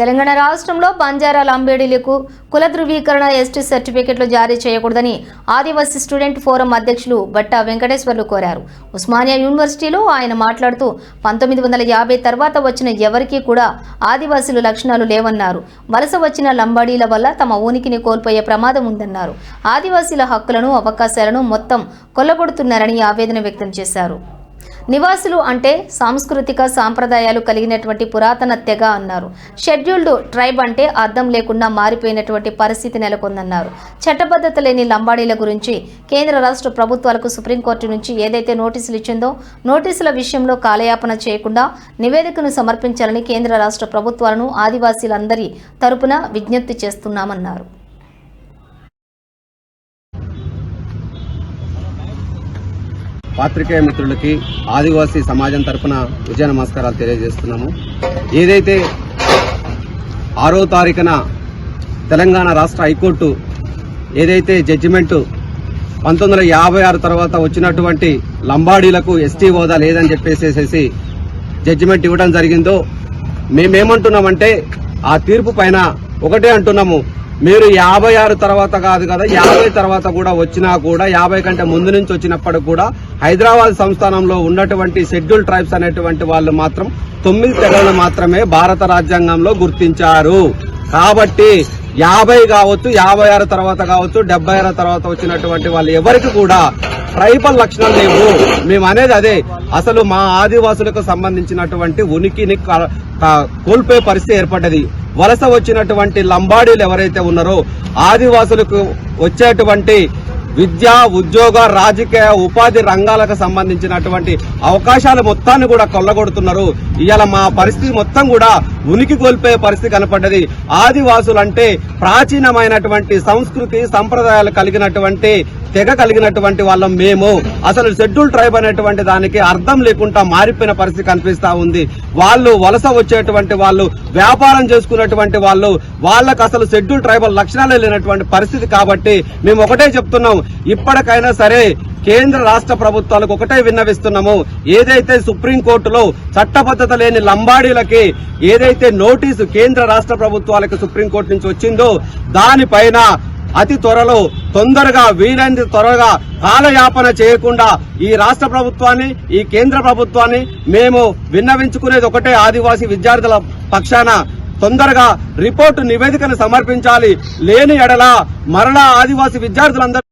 తెలంగాణ రాష్ట్రంలో బంజారా లంబేడీలకు కుల ధృవీకరణ ఎస్టీ సర్టిఫికెట్లు జారీ చేయకూడదని ఆదివాసీ స్టూడెంట్ ఫోరం అధ్యక్షులు బట్ట వెంకటేశ్వర్లు కోరారు. ఉస్మానియా యూనివర్సిటీలో ఆయన మాట్లాడుతూ పంతొమ్మిది వందల యాభై తర్వాత వచ్చిన ఎవరికీ కూడా ఆదివాసీలు లక్షణాలు లేవన్నారు. వలస వచ్చిన లంబాడీల వల్ల తమ ఉనికిని కోల్పోయే ప్రమాదం ఉందన్నారు. ఆదివాసీల హక్కులను అవకాశాలను మొత్తం కొల్లగొడుతున్నారని ఆవేదన వ్యక్తం చేశారు. నివాసులు అంటే సాంస్కృతిక సాంప్రదాయాలు కలిగినటువంటి పురాతన తెగ అన్నారు. షెడ్యూల్డ్ ట్రైబ్ అంటే అర్థం లేకుండా మారిపోయినటువంటి పరిస్థితి నెలకొందన్నారు. చట్టబద్ధత లేని లంబాడీల గురించి కేంద్ర రాష్ట్ర ప్రభుత్వాలకు సుప్రీంకోర్టు నుంచి ఏదైతే నోటీసులు ఇచ్చిందో నోటీసుల విషయంలో కాలయాపన చేయకుండా నివేదికను సమర్పించాలని కేంద్ర రాష్ట్ర ప్రభుత్వాలను ఆదివాసీలందరి తరపున విజ్ఞప్తి చేస్తున్నామన్నారు. పాత్రికేయ మిత్రులకి ఆదివాసీ సమాజం తరఫున విజయ నమస్కారాలు తెలియజేస్తున్నాము. ఏదైతే ఆరో తారీఖున తెలంగాణ రాష్ట్ర హైకోర్టు ఏదైతే జడ్జిమెంట్ పంతొమ్మిది వందల యాభై ఆరు తర్వాత వచ్చినటువంటి లంబాడీలకు ఎస్టీ హోదా లేదని చెప్పేసేసి జడ్జిమెంట్ ఇవ్వడం జరిగిందో మేమేమంటున్నామంటే ఆ తీర్పు పైన ఒకటే అంటున్నాము. మీరు యాభై ఆరు తర్వాత కాదు కదా యాభై తర్వాత కూడా వచ్చినా కూడా యాభై కంటే ముందు నుంచి వచ్చినప్పుడు కూడా హైదరాబాద్ సంస్థానంలో ఉన్నటువంటి షెడ్యూల్ ట్రైబ్స్ అనేటువంటి వాళ్ళు మాత్రం తొమ్మిది తెగలను మాత్రమే భారత రాజ్యాంగంలో గుర్తించారు. కాబట్టి యాభై కావచ్చు యాభై ఆరు తర్వాత కావచ్చు డెబ్బై ఆరు తర్వాత వచ్చినటువంటి వాళ్ళు ఎవరికి కూడా ట్రైబల్ లక్షణాలు లేవు. మేము అనేది అదే. అసలు మా ఆదివాసులకు సంబంధించినటువంటి ఉనికిని కోల్పోయే పరిస్థితి ఏర్పడ్డది. వలస వచ్చినటువంటి లంబాడీలు ఎవరైతే ఉన్నారో ఆదివాసులకు వచ్చేటువంటి విద్య ఉద్యోగ రాజకీయ ఉపాధి రంగాలకు సంబంధించినటువంటి అవకాశాలు మొత్తాన్ని కూడా కొల్లగొడుతున్నారు. ఇవాళ మా పరిస్థితి మొత్తం కూడా ఉనికి కోల్పోయే పరిస్థితి కనపడ్డది. ఆదివాసులంటే ప్రాచీనమైనటువంటి సంస్కృతి సంప్రదాయాలు కలిగినటువంటి తెగ కలిగినటువంటి వాళ్ళం మేము. అసలు షెడ్యూల్ ట్రైబ్ అనేటువంటి దానికి అర్థం లేకుండా మారిపోయిన పరిస్థితి కనిపిస్తా ఉంది. వాళ్ళు వలస వచ్చేటువంటి వాళ్ళు వ్యాపారం చేసుకున్నటువంటి వాళ్ళు వాళ్ళకు అసలు షెడ్యూల్ ట్రైబల్ లక్షణాలే లేనటువంటి పరిస్థితి కాబట్టి మేము ఒకటే చెప్తున్నాం. ఇప్పటికైనా సరే కేంద్ర రాష్ట్ర ప్రభుత్వాలకు ఒకటే విన్నవిస్తున్నాము. ఏదైతే సుప్రీంకోర్టులో చట్టబద్ధత లేని లంబాడీలకి ఏదైతే నోటీసు కేంద్ర రాష్ట్ర ప్రభుత్వాలకు సుప్రీంకోర్టు నుంచి వచ్చిందో దానిపైన అతి త్వరలో తొందరగా వీలైనంత త్వరగా కాలయాపన చేయకుండా ఈ రాష్ట్ర ప్రభుత్వాన్ని ఈ కేంద్ర ప్రభుత్వాన్ని మేము విన్నవించుకునేది ఒకటే ఆదివాసీ విద్యార్థుల పక్షాన. తొందరగా రిపోర్టు నివేదికను సమర్పించాలి. లేని ఎడల మరలా ఆదివాసీ విద్యార్థులందరూ